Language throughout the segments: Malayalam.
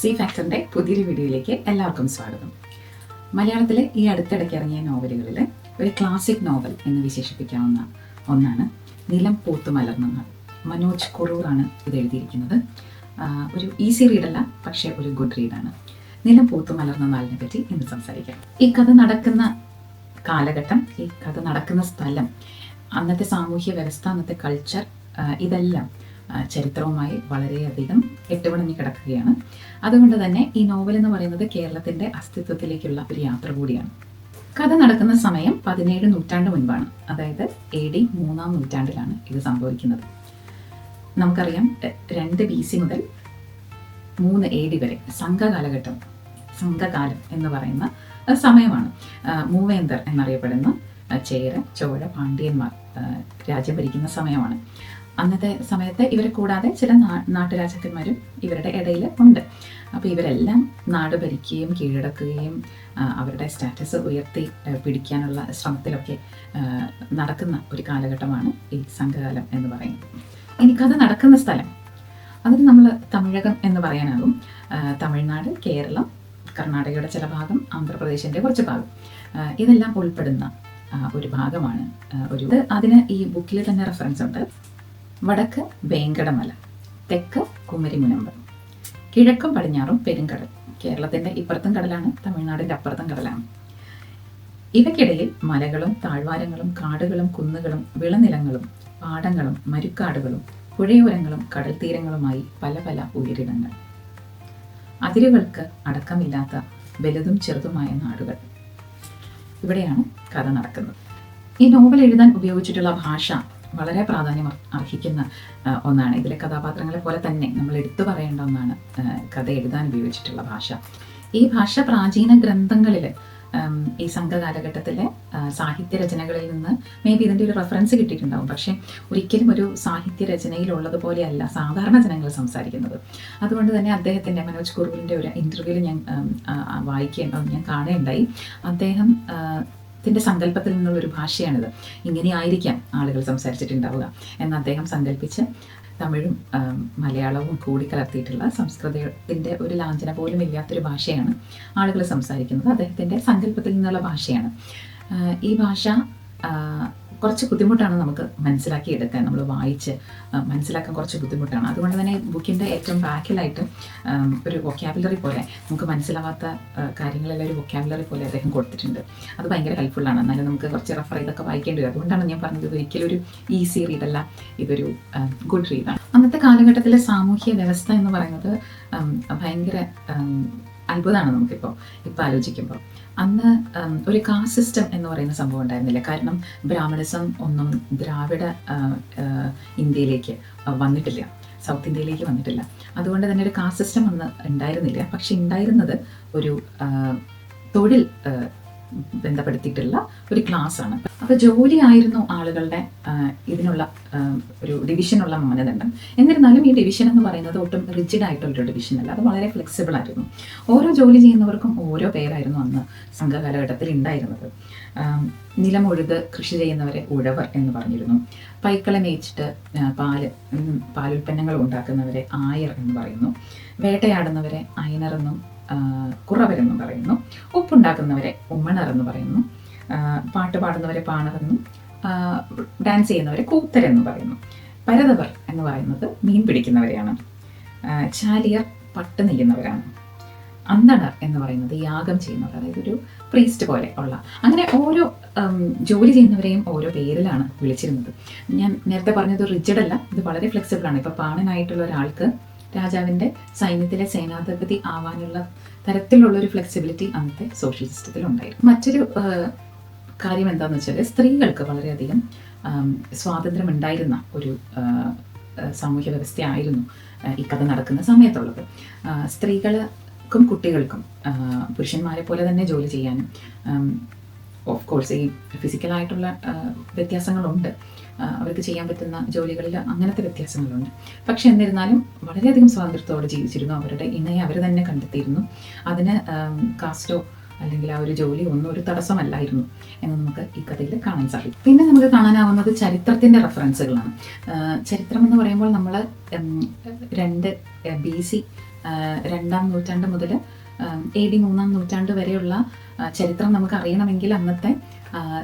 സി ഫാക്ടറിന്റെ പുതിയൊരു വീഡിയോയിലേക്ക് എല്ലാവർക്കും സ്വാഗതം. മലയാളത്തിലെ ഈ അടുത്തിടയ്ക്ക് ഇറങ്ങിയ നോവലുകളിൽ ഒരു ക്ലാസിക് നോവൽ എന്ന് വിശേഷിപ്പിക്കാവുന്ന ഒന്നാണ് നിലം പൂത്തു മലർന്നെന്ന് മനോജ് കുറൂറാണ് ഇത് എഴുതിയിരിക്കുന്നത്. ഒരു ഈസി റീഡല്ല പക്ഷേ ഒരു ഗുഡ് റീഡാണ്. നിലം പൂത്തു മലർന്ന നാളിനെ പറ്റി ഇന്ന് സംസാരിക്കാം. ഈ കഥ നടക്കുന്ന കാലഘട്ടം ഈ കഥ നടക്കുന്ന സ്ഥലം അന്നത്തെ സാമൂഹ്യ വ്യവസ്ഥ അന്നത്തെ കൾച്ചർ ഇതെല്ലാം ചരിത്രവുമായി വളരെയധികം കെട്ടുപിണഞ്ഞു കിടക്കുകയാണ്. അതുകൊണ്ട് തന്നെ ഈ നോവൽ എന്ന് പറയുന്നത് കേരളത്തിന്റെ അസ്തിത്വത്തിലേക്കുള്ള ഒരു യാത്ര കൂടിയാണ്. കഥ നടക്കുന്ന സമയം പതിനേഴ് നൂറ്റാണ്ട് മുൻപാണ്. അതായത് എ ഡി മൂന്നാം നൂറ്റാണ്ടിലാണ് ഇത് സംഭവിക്കുന്നത്. നമുക്കറിയാം രണ്ട് ബി സി മുതൽ മൂന്ന് എ ഡി വരെ സംഘകാലഘട്ടം സംഘകാലം എന്ന് പറയുന്ന സമയമാണ്. മൂവേന്ദർ എന്നറിയപ്പെടുന്ന ചേര ചോഴ പാണ്ഡ്യന്മാർ രാജ്യം ഭരിക്കുന്ന സമയമാണ്. അന്നത്തെ സമയത്ത് ഇവരെ കൂടാതെ ചില നാട്ടുരാജാക്കന്മാരും ഇവരുടെ ഇടയിൽ ഉണ്ട്. അപ്പോൾ ഇവരെല്ലാം നാട് ഭരിക്കുകയും കീഴടക്കുകയും അവരുടെ സ്റ്റാറ്റസ് ഉയർത്തി പിടിക്കാനുള്ള ശ്രമത്തിലൊക്കെ നടക്കുന്ന ഒരു കാലഘട്ടമാണ് ഈ സംഘകാലം എന്ന് പറയുന്നത്. ഇനി കഥ നടക്കുന്ന സ്ഥലം. അതിന് നമ്മൾ തമിഴകം എന്ന് പറയാനാകും. തമിഴ്നാട് കേരളം കർണാടകയുടെ ചില ഭാഗം ആന്ധ്രാപ്രദേശിന്റെ കുറച്ച് ഭാഗം. ഇതെല്ലാം ഉൾപ്പെടുന്ന ഒരു ഭാഗമാണ് ഒരു അതിന് ഈ ബുക്കിൽ തന്നെ റെഫറൻസ് ഉണ്ട്. വടക്ക് വേങ്കടമല തെക്ക് കുമരിമുനമ്പ് കിഴക്കും പടിഞ്ഞാറും പെരുങ്കടൽ. കേരളത്തിന്റെ ഇപ്പുറത്തും കടലാണ് തമിഴ്നാടിന്റെ അപ്പുറത്തും കടലാണ്. ഇവയ്ക്കിടയിൽ മലകളും താഴ്വാരങ്ങളും കാടുകളും കുന്നുകളും വിളനിലങ്ങളും പാടങ്ങളും മരുക്കാടുകളും പുഴയോരങ്ങളും കടൽ തീരങ്ങളുമായി പല പല ഉയരിടങ്ങൾ. അതിരുകൾക്ക് അടക്കമില്ലാത്ത വലുതും ചെറുതുമായ നാടുകൾ. ഇവിടെയാണ് കഥ നടക്കുന്നത്. ഈ നോവൽ എഴുതാൻ ഉപയോഗിച്ചിട്ടുള്ള ഭാഷ വളരെ പ്രാധാന്യം അർഹിക്കുന്ന ഒന്നാണ്. ഇതിലെ കഥാപാത്രങ്ങളെ പോലെ തന്നെ നമ്മൾ എടുത്തു പറയേണ്ട ഒന്നാണ് കഥ എഴുതാൻ ഉപയോഗിച്ചിട്ടുള്ള ഭാഷ. ഈ ഭാഷ പ്രാചീന ഗ്രന്ഥങ്ങളിൽ ഈ സംഘകാലഘട്ടത്തിലെ സാഹിത്യ രചനകളിൽ നിന്ന് മേ ബി ഇതിന്റെ ഒരു റെഫറൻസ് കിട്ടിയിട്ടുണ്ടാവും. പക്ഷേ ഒരിക്കലും ഒരു സാഹിത്യ രചനയിലുള്ളതുപോലെയല്ല സാധാരണ ജനങ്ങൾ സംസാരിക്കുന്നത്. അതുകൊണ്ട് തന്നെ അദ്ദേഹത്തിന്റെ മനോജ് കുറുവിന്റെ ഒരു ഇന്റർവ്യൂവിൽ ഞാൻ വായിക്കേണ്ട ഞാൻ കാണുകയുണ്ടായി അദ്ദേഹം ത്തിന്റെ സങ്കല്പത്തിൽ നിന്നുള്ള ഒരു ഭാഷയാണിത്. ഇങ്ങനെയായിരിക്കാം ആളുകൾ സംസാരിച്ചിട്ടുണ്ടാവുക. എന്ന് അദ്ദേഹം സങ്കല്പിച്ച് തമിഴും മലയാളവും കൂടി കലർത്തിയിട്ടുള്ള സംസ്കൃതത്തിന്റെ ഒരു ലാഞ്ചന പോലും ഇല്ലാത്തൊരു ഭാഷയാണ് ആളുകൾ സംസാരിക്കുന്നത്. അദ്ദേഹത്തിന്റെ സങ്കല്പത്തിൽ നിന്നുള്ള ഭാഷയാണ്. ഈ ഭാഷ കുറച്ച് ബുദ്ധിമുട്ടാണ് നമുക്ക് മനസ്സിലാക്കി എടുക്കാൻ. നമ്മൾ വായിച്ച് മനസ്സിലാക്കാൻ കുറച്ച് ബുദ്ധിമുട്ടാണ്. അതുകൊണ്ട് തന്നെ ബുക്കിന്റെ ഏറ്റവും ബാക്കിലായിട്ട് ഒരു വൊക്കാബുലറി പോലെ നമുക്ക് മനസ്സിലാവാത്ത കാര്യങ്ങളെല്ലാം ഒരു വൊക്കാബുലറി പോലെ അദ്ദേഹം കൊടുത്തിട്ടുണ്ട്. അത് ഭയങ്കര ഹെൽപ്ഫുള്ളാണ് എന്നാലും നമുക്ക് കുറച്ച് റെഫർ ചെയ്തൊക്കെ വായിക്കേണ്ടി വരും. അതുകൊണ്ടാണ് ഞാൻ പറഞ്ഞത് ഒരിക്കലും ഒരു ഈസി റീഡല്ല ഇതൊരു ഗുഡ് റീഡാണ് അന്നത്തെ കാലഘട്ടത്തിലെ സാമൂഹ്യ വ്യവസ്ഥ എന്ന് പറയുന്നത് ഭയങ്കര അത്ഭുതമാണ് നമുക്കിപ്പോൾ ഇപ്പോൾ ആലോചിക്കുമ്പോൾ അന്ന് ഒരു കാസ്റ്റ് സിസ്റ്റം എന്ന് പറയുന്ന സംഭവം ഉണ്ടായിരുന്നില്ല. കാരണം ബ്രാഹ്മണിസം ഒന്നും ദ്രാവിഡ ഇന്ത്യയിലേക്ക് വന്നിട്ടില്ല. സൗത്ത് ഇന്ത്യയിലേക്ക് വന്നിട്ടില്ല. അതുകൊണ്ട് തന്നെ ഒരു കാസ്റ്റ് സിസ്റ്റം അന്ന് ഉണ്ടായിരുന്നില്ല. പക്ഷെ ഉണ്ടായിരുന്നത് ഒരു തൊഴിൽ ബന്ധപ്പെടുത്തിയിട്ടുള്ള ഒരു ക്ലാസ് ആണ് അപ്പൊ ജോലിയായിരുന്നു ആളുകളുടെ ഇതിനുള്ള ഒരു ഡിവിഷനുള്ള മാനദണ്ഡം. എന്നിരുന്നാലും ഈ ഡിവിഷൻ എന്ന് പറയുന്നത് ഒട്ടും റിജിഡ് ആയിട്ടുള്ള ഒരു ഡിവിഷൻ അല്ല. അത് വളരെ ഫ്ലെക്സിബിൾ ആയിരുന്നു. ഓരോ ജോലി ചെയ്യുന്നവർക്കും ഓരോ പേരായിരുന്നു അന്ന് സംഘകാലഘട്ടത്തിൽ ഉണ്ടായിരുന്നത്. നിലമൊഴുത് കൃഷി ചെയ്യുന്നവരെ ഉഴവർ എന്ന് പറഞ്ഞിരുന്നു. പൈക്കളെ മേയിച്ചിട്ട് പാൽ പാലുൽപ്പന്നങ്ങൾ ഉണ്ടാക്കുന്നവരെ ആയർ എന്ന് പറയുന്നു. വേട്ടയാടുന്നവരെ അയനർ എന്നും കുറവരെന്നും പറയുന്നു. ഉപ്പുണ്ടാക്കുന്നവരെ ഉമ്മണർ എന്ന് പറയുന്നു പാട്ട് പാടുന്നവരെ പാണറെന്നും ഡാൻസ് ചെയ്യുന്നവരെ കൂത്തരെന്ന് പറയുന്നു. പരതവർ എന്ന് പറയുന്നത് മീൻ പിടിക്കുന്നവരെയാണ്. ചാലിയർ പട്ട് നെയ്യുന്നവരാണ്. അന്തണർ എന്ന് പറയുന്നത് യാഗം ചെയ്യുന്നവർ അതായത് ഒരു പ്രീസ്റ്റ് പോലെ ഉള്ള. അങ്ങനെ ഓരോ ജോലി ചെയ്യുന്നവരെയും ഓരോ പേരിലാണ് വിളിച്ചിരുന്നത്. ഞാൻ നേരത്തെ പറഞ്ഞത് റിജിഡല്ല ഇത് വളരെ ഫ്ലെക്സിബിൾ ആണ്. ഇപ്പൊ പാണനായിട്ടുള്ള ഒരാൾക്ക് രാജാവിന്റെ സൈന്യത്തിലെ സേനാധിപതി ആവാനുള്ള തരത്തിലുള്ള ഒരു ഫ്ലെക്സിബിലിറ്റി അന്നത്തെ സോഷ്യൽ സിസ്റ്റത്തിൽ ഉണ്ടായിരുന്നു മറ്റൊരു കാര്യം എന്താണെന്ന് വെച്ചാൽ സ്ത്രീകൾക്ക് വളരെയധികം സ്വാതന്ത്ര്യം ഉണ്ടായിരുന്ന ഒരു സാമൂഹ്യ വ്യവസ്ഥയായിരുന്നു ഈ കഥ നടക്കുന്ന സമയത്തുള്ളത്. സ്ത്രീകൾക്കും കുട്ടികൾക്കും പുരുഷന്മാരെ പോലെ തന്നെ ജോലി ചെയ്യാനും ഓഫ് കോഴ്സ് ഈ ഫിസിക്കലായിട്ടുള്ള വ്യത്യാസങ്ങളുണ്ട്. അവർക്ക് ചെയ്യാൻ പറ്റുന്ന ജോലികളിൽ അങ്ങനത്തെ വ്യത്യാസങ്ങളുണ്ട്. പക്ഷെ എന്നിരുന്നാലും വളരെയധികം സ്വാതന്ത്ര്യത്തോടെ ജീവിച്ചിരുന്നു. അവരുടെ ഇണയെ അവർ തന്നെ കണ്ടെത്തിയിരുന്നു. അതിന് കാസ്റ്റോ അല്ലെങ്കിൽ ആ ഒരു ജോലി ഒന്നും ഒരു തടസ്സമല്ലായിരുന്നു എന്ന് നമുക്ക് ഈ കഥയിൽ കാണാൻ സാധിക്കും. പിന്നെ നമുക്ക് കാണാനാവുന്നത് ചരിത്രത്തിന്റെ റെഫറൻസുകളാണ്. ചരിത്രം എന്ന് പറയുമ്പോൾ നമ്മൾ രണ്ട് ബി സി രണ്ടാം നൂറ്റാണ്ട് മുതൽ എ ഡി മൂന്നാം നൂറ്റാണ്ട് വരെയുള്ള ചരിത്രം നമുക്ക് അറിയണമെങ്കിൽ അന്നത്തെ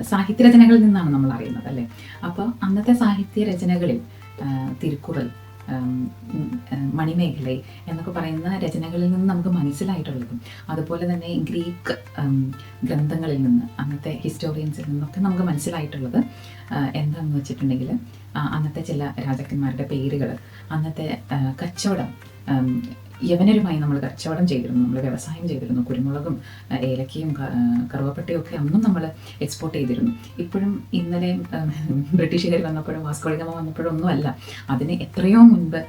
സാഹിത്യ രചനകളിൽ നിന്നാണ് നമ്മൾ അറിയുന്നത് അല്ലേ? അപ്പോൾ അന്നത്തെ സാഹിത്യ രചനകളിൽ തിരുക്കുറൽ മണിമേഖലൈ എന്നൊക്കെ പറയുന്ന രചനകളിൽ നിന്ന് നമുക്ക് മനസ്സിലായിട്ടുള്ളതും അതുപോലെ തന്നെ ഗ്രീക്ക് ഗ്രന്ഥങ്ങളിൽ നിന്ന് അന്നത്തെ ഹിസ്റ്റോറിയൻസിൽ നിന്നൊക്കെ നമുക്ക് മനസ്സിലായിട്ടുള്ളത് എന്താണെന്ന് വെച്ചിട്ടുണ്ടെങ്കിൽ അന്നത്തെ ചില രാജാക്കന്മാരുടെ പേരുകൾ അന്നത്തെ കച്ചവടം യവനരുമായി നമ്മൾ കച്ചവടം ചെയ്തിരുന്നു നമ്മൾ വ്യവസായം ചെയ്തിരുന്നു കുരുമുളകും ഏലക്കയും കറുവപ്പട്ടയും ഒക്കെ അന്നും നമ്മൾ എക്സ്പോർട്ട് ചെയ്തിരുന്നു. ഇപ്പോഴും ഇന്നലെ ബ്രിട്ടീഷുകാർ വന്നപ്പോഴും വാസ്കോളികമ വന്നപ്പോഴും ഒന്നുമല്ല അതിന് എത്രയോ മുൻപ്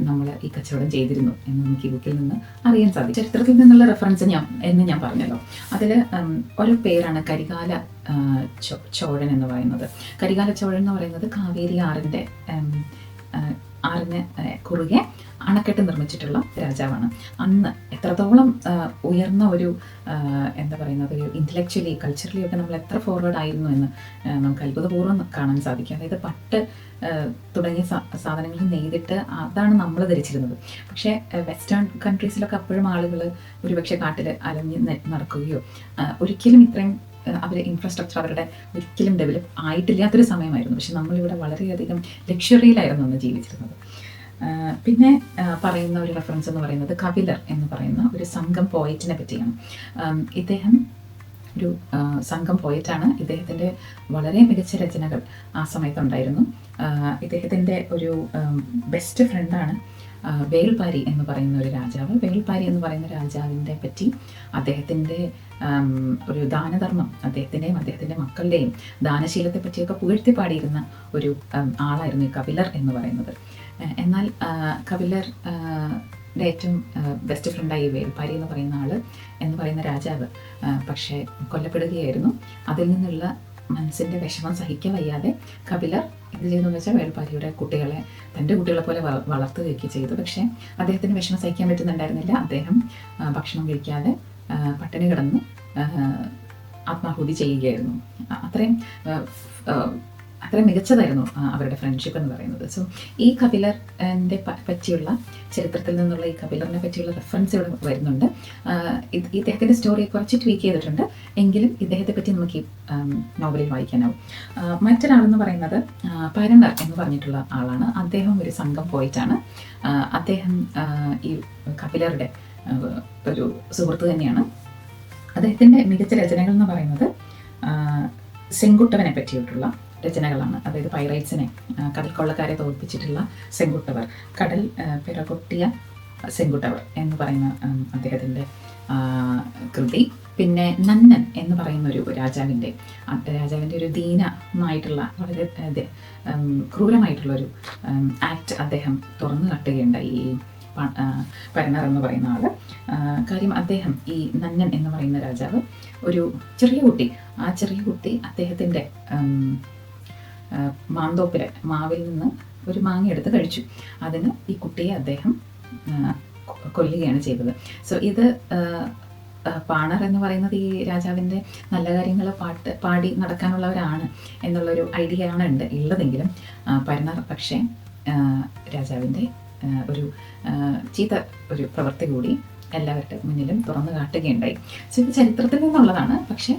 നമ്മൾ ഈ കച്ചവടം ചെയ്തിരുന്നു എന്ന് നമുക്ക് ഈ ബുക്കിൽ നിന്ന് അറിയാൻ സാധിക്കും ചരിത്രത്തിൽ നിന്നുള്ള റെഫറൻസ് ഞാൻ എന്ന് ഞാൻ പറഞ്ഞല്ലോ. അതിൽ ഒരു പേരാണ് കരികാല ചോഴൻ എന്ന് പറയുന്നത്. കരികാല ചോഴൻ എന്ന് പറയുന്നത് കാവേരി ആറിന്റെ ആറിന് കുറുകെ അണക്കെട്ട് നിർമ്മിച്ചിട്ടുള്ള രാജാവാണ്. അന്ന് എത്രത്തോളം ഉയർന്ന ഒരു എന്താ പറയുന്നത് ഒരു ഇന്റലക്ച്വലി കൾച്ചറലി ഒക്കെ നമ്മൾ എത്ര ഫോർവേഡ് ആയിരുന്നു എന്ന് നമുക്ക് അത്ഭുതപൂർവം കാണാൻ സാധിക്കും. അതായത് പട്ട് തുടങ്ങിയ സാധനങ്ങൾ നെയ്തിട്ട് അതാണ് നമ്മൾ ധരിച്ചിരുന്നത്. പക്ഷേ വെസ്റ്റേൺ കൺട്രീസിലൊക്കെ അപ്പോഴും ആളുകൾ ഒരുപക്ഷെ കാട്ടിൽ അലഞ്ഞ് നടക്കുകയോ ഒരിക്കലും ഇത്രയും അവർ ഇൻഫ്രാസ്ട്രക്ചർ അവരുടെ ഒരിക്കലും ഡെവലപ്പ് ആയിട്ടില്ലാത്തൊരു സമയമായിരുന്നു. പക്ഷെ നമ്മളിവിടെ വളരെയധികം ലക്ഷറിയിലായിരുന്നു അന്ന് ജീവിച്ചിരുന്നത്. പിന്നെ പറയുന്ന ഒരു റെഫറൻസ് എന്ന് പറയുന്നത് കവിലർ എന്ന് പറയുന്ന ഒരു സംഘം പോയിറ്റിനെ പറ്റിയാണ്. ഇദ്ദേഹം ഒരു സംഘം പോയിട്ടാണ് ഇദ്ദേഹത്തിന്റെ വളരെ മികച്ച രചനകൾ ആ സമയത്തുണ്ടായിരുന്നു ഇദ്ദേഹത്തിന്റെ ഒരു ബെസ്റ്റ് ഫ്രണ്ടാണ് വേൽപാരി എന്ന് പറയുന്ന ഒരു രാജാവ്. വേൽപാരി എന്ന് പറയുന്ന രാജാവിന്റെ പറ്റി അദ്ദേഹത്തിന്റെ ഒരു ദാനധർമ്മം അദ്ദേഹത്തിന്റെയും അദ്ദേഹത്തിന്റെ മക്കളുടെയും ദാനശീലത്തെ പറ്റിയൊക്കെ പുകഴ്ത്തി പാടിയിരുന്ന ഒരു ആളായിരുന്നു ഈ കപിലർ എന്ന് പറയുന്നത്. എന്നാൽ കപിലർ ഏറ്റവും ബെസ്റ്റ് ഫ്രണ്ടായി വേൽപ്പാരി എന്ന് പറയുന്ന ആൾ എന്ന് പറയുന്ന രാജാവ് പക്ഷേ കൊല്ലപ്പെടുകയായിരുന്നു. അതിൽ നിന്നുള്ള മനസ്സിന്റെ വിഷമം സഹിക്കാൻ വയ്യാതെ കപിലർ എന്ത് ചെയ്തെന്ന് വെച്ചാൽ വേൾപ്പാരിയുടെ കുട്ടികളെ തന്റെ കുട്ടികളെ പോലെ വളർത്തു വളർത്തുകയൊക്കെ ചെയ്തു. പക്ഷേ അദ്ദേഹത്തിന് വിഷമം സഹിക്കാൻ പറ്റുന്നുണ്ടായിരുന്നില്ല. അദ്ദേഹം ഭക്ഷണം കഴിക്കാതെ പട്ടിണി കിടന്ന് ആത്മാഹുതി ചെയ്യുകയായിരുന്നു. അത്രയും അത്രയും മികച്ചതായിരുന്നു അവരുടെ ഫ്രണ്ട്ഷിപ്പ് എന്ന് പറയുന്നത്. സോ ഈ കപിലറിന്റെ പറ്റിയുള്ള ചരിത്രത്തിൽ നിന്നുള്ള ഈ കപിലറിനെ പറ്റിയുള്ള റെഫറൻസ് ഇവിടെ വരുന്നുണ്ട്. ഇദ്ദേഹത്തിന്റെ സ്റ്റോറി കുറച്ച് ട്വീക്ക് ചെയ്തിട്ടുണ്ട്. എങ്കിലും ഇദ്ദേഹത്തെ പറ്റി നമുക്ക് ഈ നോവലിൽ വായിക്കാനാവും. മറ്റൊരാളെന്ന് പറയുന്നത് പരണ്ടർ എന്ന് പറഞ്ഞിട്ടുള്ള ആളാണ്. അദ്ദേഹം ഒരു സംഘം പോയിട്ടാണ്. അദ്ദേഹം ഈ കപിലറുടെ ഒരു സുഹൃത്ത് തന്നെയാണ്. അദ്ദേഹത്തിന്റെ മികച്ച രചനകൾ എന്ന് പറയുന്നത് സെങ്കുട്ടവനെ പറ്റിയിട്ടുള്ള രചനകളാണ്. അതായത് പൈറൈറ്റ്സിനെ കടൽക്കൊള്ളക്കാരെ തോൽപ്പിച്ചിട്ടുള്ള സെങ്കുട്ടവർ കടൽ പിറകൊട്ടിയ സെങ്കുട്ടവർ എന്ന് പറയുന്ന അദ്ദേഹത്തിന്റെ കൃതി. പിന്നെ നന്നൻ എന്ന് പറയുന്ന ഒരു രാജാവിന്റെ രാജാവിന്റെ ഒരു ദീനമായിട്ടുള്ള വളരെ ക്രൂരമായിട്ടുള്ള ഒരു ആക്ട് അദ്ദേഹം തുറന്നു കട്ടുകയുണ്ട് ഈ പരണർ എന്ന് പറയുന്ന ആൾ കാര്യം അദ്ദേഹം ഈ നന്നൻ എന്ന് പറയുന്ന രാജാവ് ഒരു ചെറിയ കുട്ടി ആ ചെറിയ കുട്ടി അദ്ദേഹത്തിന്റെ മാന്തോപ്പിലെ മാവിൽ നിന്ന് ഒരു മാങ്ങ എടുത്ത് കഴിച്ചു. അതിന് ഈ കുട്ടിയെ അദ്ദേഹം കൊല്ലുകയാണ് ചെയ്തത്. സോ ഇത് പാണർ എന്ന് പറയുന്നത് ഈ രാജാവിന്റെ നല്ല കാര്യങ്ങൾ പാട്ട് പാടി നടക്കാനുള്ളവരാണ് എന്നുള്ളൊരു ഐഡിയ ആണ് ഉണ്ട് ഉള്ളതെങ്കിലും പരണർ പക്ഷേ രാജാവിന്റെ ഒരു ചീത്ത ഒരു പ്രവൃത്തി കൂടി എല്ലാവരുടെ മുന്നിലും തുറന്നു കാട്ടുകയുണ്ടായി. സോ ഇത് ചരിത്രത്തിൽ നിന്നുള്ളതാണ്. പക്ഷേ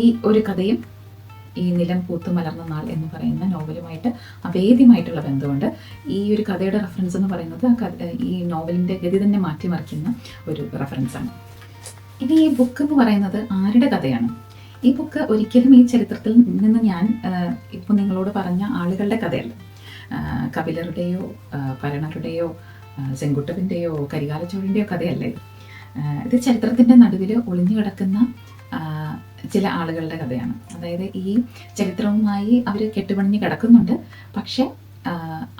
ഈ ഒരു കഥയും ഈ നിലം പൂത്തു മലർന്ന നാൾ എന്ന് പറയുന്ന നോവലുമായിട്ട് അഭേദ്യമായിട്ടുള്ള ബന്ധമുണ്ട്. ഈ ഒരു കഥയുടെ റെഫറൻസ് എന്ന് പറയുന്നത് ഈ നോവലിന്റെ ഗതി തന്നെ മാറ്റിമറിക്കുന്ന ഒരു റെഫറൻസാണ് ഇനി ഈ ബുക്ക് എന്ന് പറയുന്നത് ആരുടെ കഥയാണ്? ഈ ബുക്ക് ഒരിക്കലും ഈ ചരിത്രത്തിൽ നിന്ന് ഞാൻ ഇപ്പോൾ നിങ്ങളോട് പറഞ്ഞ ആളുകളുടെ കഥയല്ല. കപിലരുടെയോ പരണരുടെയോ ആ, കരികാലച്ചോഴിന്റെയോ കഥയല്ല ഇത്. ചരിത്രത്തിന്റെ നടുവിൽ ഒളിഞ്ഞു കിടക്കുന്ന ചില ആളുകളുടെ കഥയാണ്. അതായത് ഈ ചരിത്രവുമായി അവർ കെട്ടുപണിഞ്ഞ് കിടക്കുന്നുണ്ട്. പക്ഷെ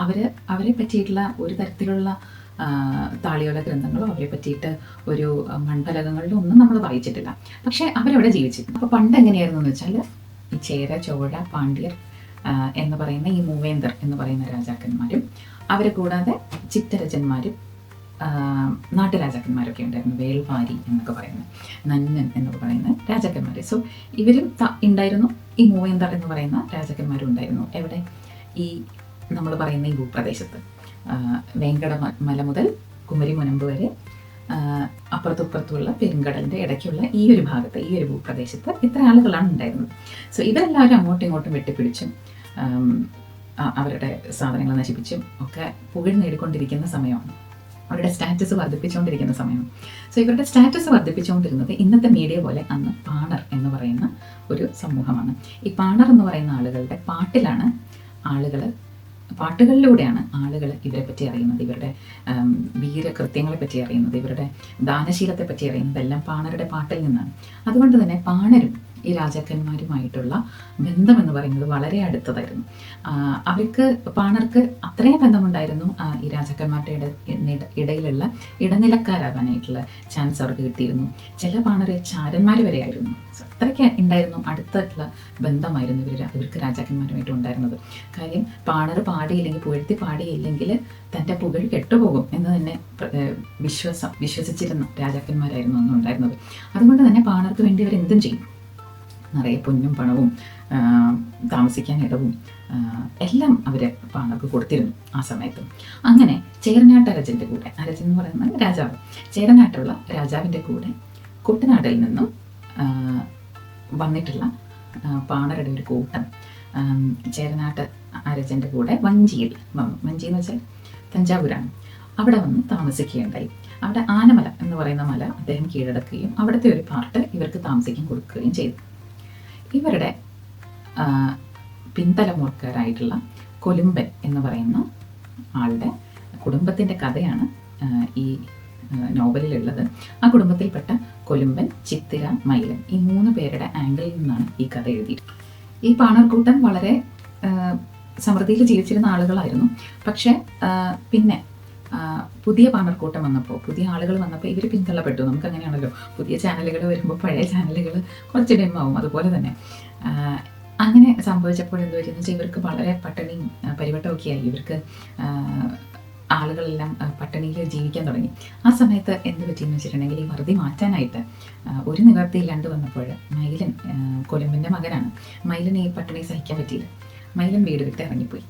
അവർ അവരെ പറ്റിയിട്ടുള്ള ഒരു തരത്തിലുള്ള താളിയോല ഗ്രന്ഥങ്ങളോ അവരെ പറ്റിയിട്ട് ഒരു മൺഫലകങ്ങളിലോ ഒന്നും നമ്മൾ വായിച്ചിട്ടില്ല. പക്ഷെ അവരവിടെ ജീവിച്ചു അപ്പോൾ പണ്ട് എങ്ങനെയായിരുന്നു എന്ന് വെച്ചാൽ ഈ ചേര ചോഴ പാണ്ഡ്യർ എന്ന് പറയുന്ന ഈ മൂവേന്ദർ എന്ന് പറയുന്ന രാജാക്കന്മാരും അവരെ കൂടാതെ ചിത്തരജന്മാരും ആ, നാട്ടുരാജാക്കന്മാരൊക്കെ ഉണ്ടായിരുന്നു. വേൽവാരി എന്നൊക്കെ പറയുന്നത് നന്നൻ എന്നൊക്കെ പറയുന്ന രാജാക്കന്മാർ സോ ഇവരും ഉണ്ടായിരുന്നു. ഈ മൂവേന്ദർ എന്ന് പറയുന്ന രാജാക്കന്മാരും ഉണ്ടായിരുന്നു. എവിടെ? ഈ നമ്മൾ പറയുന്ന ഈ ഭൂപ്രദേശത്ത്. വേങ്കട മല മുതൽ കുമരി മുനമ്പ് വരെ അപ്പുറത്തപ്പുറത്തുള്ള പെരുങ്കടലിന്റെ ഇടയ്ക്കുള്ള ഈ ഒരു ഭാഗത്ത് ഈ ഒരു ഭൂപ്രദേശത്ത് ഇത്ര ആളുകളാണ് ഉണ്ടായിരുന്നത്. സോ ഇവരെല്ലാവരും അങ്ങോട്ടും ഇങ്ങോട്ടും വെട്ടിപ്പിടിച്ചും അവരുടെ സാധനങ്ങൾ നശിപ്പിച്ചും ഒക്കെ പുകഴ് നേടിക്കൊണ്ടിരിക്കുന്ന സമയമാണ്. അവരുടെ സ്റ്റാറ്റസ് വർദ്ധിപ്പിച്ചുകൊണ്ടിരിക്കുന്ന സമയം. സോ ഇവരുടെ സ്റ്റാറ്റസ് വർദ്ധിപ്പിച്ചുകൊണ്ടിരുന്നത് ഇന്നത്തെ മീഡിയ പോലെ അന്ന് പാണർ എന്ന് പറയുന്ന ഒരു സമൂഹമാണ്. ഈ പാണർ എന്ന് പറയുന്ന ആളുകളുടെ പാട്ടിലാണ് ആളുകൾ പാട്ടുകളിലൂടെയാണ് ആളുകൾ ഇവരെ പറ്റി അറിയുന്നത്. ഇവരുടെ വീരകൃത്യങ്ങളെ പറ്റി അറിയുന്നത്. ഇവരുടെ ദാനശീലത്തെ പറ്റി അറിയുന്നത് എല്ലാം പാണരുടെ പാട്ടിൽ നിന്നാണ്. അതുകൊണ്ട് തന്നെ പാണരും ഈ രാജാക്കന്മാരുമായിട്ടുള്ള ബന്ധം എന്ന് പറയുന്നത് വളരെ അടുത്തതായിരുന്നു. അവർക്ക് പാണർക്ക് അത്രയും ബന്ധമുണ്ടായിരുന്നു ഈ രാജാക്കന്മാരുടെ ഇട ഇട- ഇടയിലുള്ള ഇടനിലക്കാരാകാനായിട്ടുള്ള ചാൻസ് അവർക്ക് കിട്ടിയിരുന്നു. ചില പാണർ ചാരന്മാർ വരെ ആയിരുന്നു അത്രയ്ക്ക് ഉണ്ടായിരുന്നു അടുത്തായിട്ടുള്ള ബന്ധമായിരുന്നു ഇവർ ഇവർക്ക് രാജാക്കന്മാരുമായിട്ട് ഉണ്ടായിരുന്നത്. കാര്യം പാണർ പാടിയില്ലെങ്കിൽ പുകഴ്ത്തി പാടിയില്ലെങ്കിൽ തന്റെ പുകഴ് കെട്ടുപോകും എന്ന് തന്നെ വിശ്വാസം വിശ്വസിച്ചിരുന്ന രാജാക്കന്മാരായിരുന്നു അന്നുണ്ടായിരുന്നത് അതുകൊണ്ട് തന്നെ പാണർക്ക് വേണ്ടി അവർ എന്തും ചെയ്യും. നിറയെ പൊന്നും പണവും താമസിക്കാൻ ഇടവും എല്ലാം അവർ പാണക്ക് കൊടുത്തിരുന്നു ആ സമയത്ത്. അങ്ങനെ ചേരനാട്ട് അരജന്റെ കൂടെ അരജൻ എന്ന് പറയുന്നത് രാജാവ് ചേരനാട്ടുള്ള രാജാവിന്റെ കൂടെ കുട്ടനാട്ടിൽ നിന്നും വന്നിട്ടുള്ള പാണരുടെ ഒരു കൂട്ടം ചേരനാട്ട് അരജന്റെ കൂടെ വഞ്ചിയിൽ വന്നു. വഞ്ചി എന്ന് വെച്ചാൽ തഞ്ചാവൂരാണ്. അവിടെ വന്ന് താമസിക്കുകയുണ്ടായി. അവിടെ ആനമല എന്ന് പറയുന്ന മല അദ്ദേഹം കീഴടക്കുകയും അവിടുത്തെ ഒരു പാർട്ട് ഇവർക്ക് താമസിക്കാൻ കൊടുക്കുകയും ചെയ്തു. ഇവരുടെ പിൻതലമുറക്കാരായിട്ടുള്ള കൊലുമ്പൻ എന്ന് പറയുന്ന ആളുടെ കുടുംബത്തിന്റെ കഥയാണ് ഈ നോവലിലുള്ളത്. ആ കുടുംബത്തിൽപ്പെട്ട കൊലുമ്പൻ ചിത്തിര മൈലൻ ഈ മൂന്ന് പേരുടെ ആംഗിളിൽ നിന്നാണ് ഈ കഥ എഴുതിയിട്ടുള്ളത്. ഈ പാണർക്കൂട്ടം വളരെ സമൃദ്ധിയിൽ ജീവിച്ചിരുന്ന ആളുകളായിരുന്നു. പക്ഷേ പിന്നെ പുതിയ പാണർക്കൂട്ടം വന്നപ്പോൾ പുതിയ ആളുകൾ വന്നപ്പോൾ ഇവർ പിന്തള്ളപ്പെട്ടു. നമുക്ക് അങ്ങനെയാണല്ലോ പുതിയ ചാനലുകൾ വരുമ്പോൾ പഴയ ചാനലുകൾ കുറച്ച് ഡെമ്മാവും അതുപോലെ തന്നെ അങ്ങനെ സംഭവിച്ചപ്പോൾ എന്ത് വരുന്നു വെച്ചാൽ ഇവർക്ക് വളരെ പട്ടിണിയും പരിവട്ടമൊക്കെയായി പരിവട്ടമൊക്കെ ഇവർക്ക് ആളുകളെല്ലാം പട്ടിണിയിൽ ജീവിക്കാൻ തുടങ്ങി. ആ സമയത്ത് എന്ത് പറ്റിയെന്ന് വെച്ചിട്ടുണ്ടെങ്കിൽ ഈ വറുതി മാറ്റാനായിട്ട് ഒരു നിവർത്തിയില്ലാണ്ട് വന്നപ്പോൾ മൈലൻ കൊലുമ്പിന്റെ മകനാണ്. മൈലൻ ഈ പട്ടിണി സഹിക്കാൻ പറ്റിയില്ല. മൈലൻ വീട് വിട്ട് ഇറങ്ങിപ്പോയി.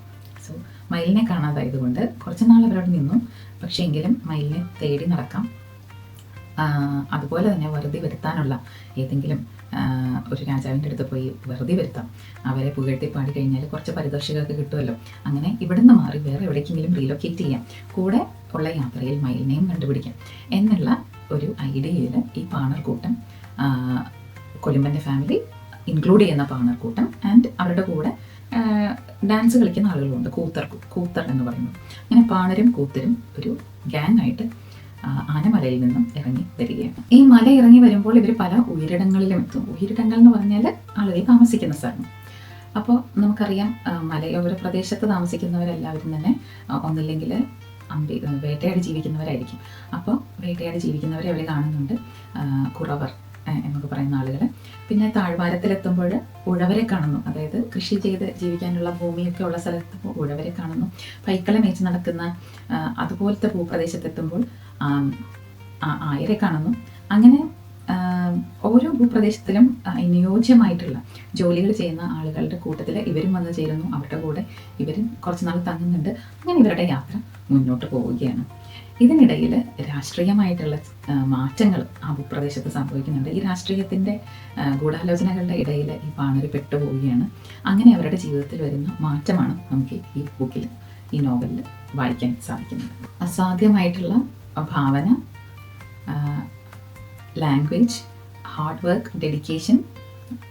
സോ മയിലിനെ കാണാതായതുകൊണ്ട് കുറച്ച് നാൾ അവരവിടെ നിന്നു. പക്ഷേ എങ്കിലും മയിലിനെ തേടി നടക്കാം. അതുപോലെ തന്നെ വെറുതെ വരുത്താനുള്ള ഏതെങ്കിലും ഒരു രാജാവിന്റെ അടുത്ത് പോയി വെറുതെ വരുത്താം. അവരെ പുകഴ്ത്തി പാടി കഴിഞ്ഞാൽ കുറച്ച് പാരിതോഷികമൊക്കെ കിട്ടുമല്ലോ. അങ്ങനെ ഇവിടുന്ന് മാറി വേറെ എവിടേക്കെങ്കിലും റീലൊക്കേറ്റ് ചെയ്യാം. കൂടെ ഉള്ള യാത്രയിൽ മയിലിനെയും കണ്ടുപിടിക്കാം. എന്നുള്ള ഒരു ഐഡിയയിൽ ഈ പാണർക്കൂട്ടം കൊലുമ്പന്റെ ഫാമിലി ഇൻക്ലൂഡ് ചെയ്യുന്ന പാണർക്കൂട്ടം ആൻഡ് അവരുടെ കൂടെ ഡാൻസ് കളിക്കുന്ന ആളുകളുണ്ട്. കൂത്തർ കൂത്തർ എന്ന് പറയുന്നത്. അങ്ങനെ പാണരും കൂത്തരും ഒരു ഗ്യാങ് ആയിട്ട് ആനമലയിൽ നിന്നും ഇറങ്ങി വരികയാണ്. ഈ മല ഇറങ്ങി വരുമ്പോൾ ഇവർ പല ഉയരിടങ്ങളിലും എത്തും. ഉയരിടങ്ങൾ എന്ന് പറഞ്ഞാൽ ആളുകൾ താമസിക്കുന്ന സ്ഥലം. അപ്പോൾ നമുക്കറിയാം മലയോര പ്രദേശത്ത് താമസിക്കുന്നവരെല്ലാവരും തന്നെ ഒന്നില്ലെങ്കിൽ അമ്പി വേട്ടയാടി ജീവിക്കുന്നവരായിരിക്കും. അപ്പോൾ വേട്ടയാടി ജീവിക്കുന്നവരെ അവർ കാണുന്നുണ്ട് കുറവർ. എന്നൊക്കെ പറയുന്ന ആളുകൾ പിന്നെ താഴ്വാരത്തിലെത്തുമ്പോൾ ഉഴവരെ കാണുന്നു. അതായത് കൃഷി ചെയ്ത് ജീവിക്കാനുള്ള ഭൂമിയൊക്കെ ഉള്ള സ്ഥലത്ത് ഉഴവരെ കാണുന്നു. പൈക്കളെ മേച്ച് നടക്കുന്ന അതുപോലത്തെ ഭൂപ്രദേശത്തെത്തുമ്പോൾ ആയരെ കാണുന്നു. അങ്ങനെ ഓരോ ഭൂപ്രദേശത്തിലും അനുയോജ്യമായിട്ടുള്ള ജോലികൾ ചെയ്യുന്ന ആളുകളുടെ കൂട്ടത്തിൽ ഇവരും വന്നു ചേരുന്നു. അവരുടെ കൂടെ ഇവരും കുറച്ച് നാൾ തങ്ങുന്നുണ്ട്. അങ്ങനെ ഇവരുടെ യാത്ര മുന്നോട്ട് പോവുകയാണ്. ഇതിനിടയിൽ രാഷ്ട്രീയമായിട്ടുള്ള മാറ്റങ്ങൾ ആ ഭൂപ്രദേശത്ത് സംഭവിക്കുന്നുണ്ട്. ഈ രാഷ്ട്രീയത്തിന്റെ ഗൂഢാലോചനകളുടെ ഇടയിൽ ഈ പാണര് പെട്ടുപോവുകയാണ്. അങ്ങനെ അവരുടെ ജീവിതത്തിൽ വരുന്ന മാറ്റമാണ് നമുക്ക് ഈ ബുക്കിൽ ഈ നോവലിൽ വായിക്കാൻ സാധിക്കുന്നത്. അസാധ്യമായിട്ടുള്ള ഭാവന language hard work dedication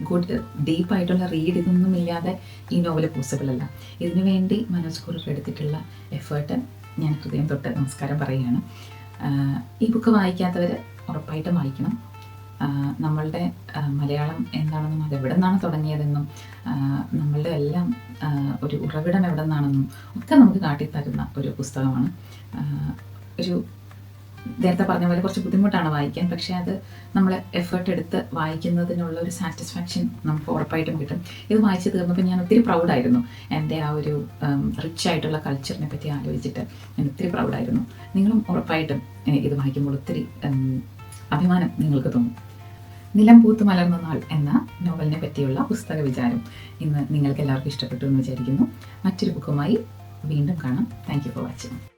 good ഡീപ്പായിട്ടുള്ള read ഇതൊന്നും ഇല്ലാതെ ഈ നോവൽ പോസിബിൾ അല്ല. ഇതിനു വേണ്ടി മനോജ് കുറിപ്പ് എടുത്തിട്ടുള്ള എഫേർട്ട് ഞാൻ ഹൃദയം തൊട്ട് നമസ്കാരം പറയുകയാണ്. ഈ ബുക്ക് വായിക്കാത്തവർ ഉറപ്പായിട്ടും വായിക്കണം. നമ്മളുടെ മലയാളം എന്താണെന്നും അത് എവിടെ നിന്നാണ് തുടങ്ങിയതെന്നും നമ്മളുടെ എല്ലാം ഒരു ഉറവിടം എവിടെ നിന്നാണെന്നും ഒക്കെ നമുക്ക് കാട്ടിത്തരുന്ന ഒരു പുസ്തകമാണ്. ഒരു നേരത്തെ പറഞ്ഞ പോലെ കുറച്ച് ബുദ്ധിമുട്ടാണ് വായിക്കാൻ പക്ഷേ അത് നമ്മൾ എഫേർട്ട് എടുത്ത് വായിക്കുന്നതിനുള്ള ഒരു സാറ്റിസ്ഫാക്ഷൻ നമുക്ക് ഉറപ്പായിട്ടും കിട്ടും. ഇത് വായിച്ച് തീർന്നപ്പോൾ ഞാൻ ഒത്തിരി പ്രൗഡായിരുന്നു എന്റെ ആ ഒരു റിച്ച് ആയിട്ടുള്ള കൾച്ചറിനെ പറ്റി ആലോചിച്ചിട്ട് ഞാൻ ഒത്തിരി പ്രൗഡായിരുന്നു നിങ്ങളും ഉറപ്പായിട്ടും ഇത് വായിക്കുമ്പോൾ ഒത്തിരി അഭിമാനം നിങ്ങൾക്ക് തോന്നും. നിലം പൂത്ത് മലർന്ന നാൾ എന്ന നോവലിനെ പറ്റിയുള്ള പുസ്തക വിചാരം ഇന്ന് നിങ്ങൾക്ക് എല്ലാവർക്കും ഇഷ്ടപ്പെട്ടു എന്ന് വിചാരിക്കുന്നു. മറ്റൊരു ബുക്കുമായി വീണ്ടും കാണാം. Thank you for watching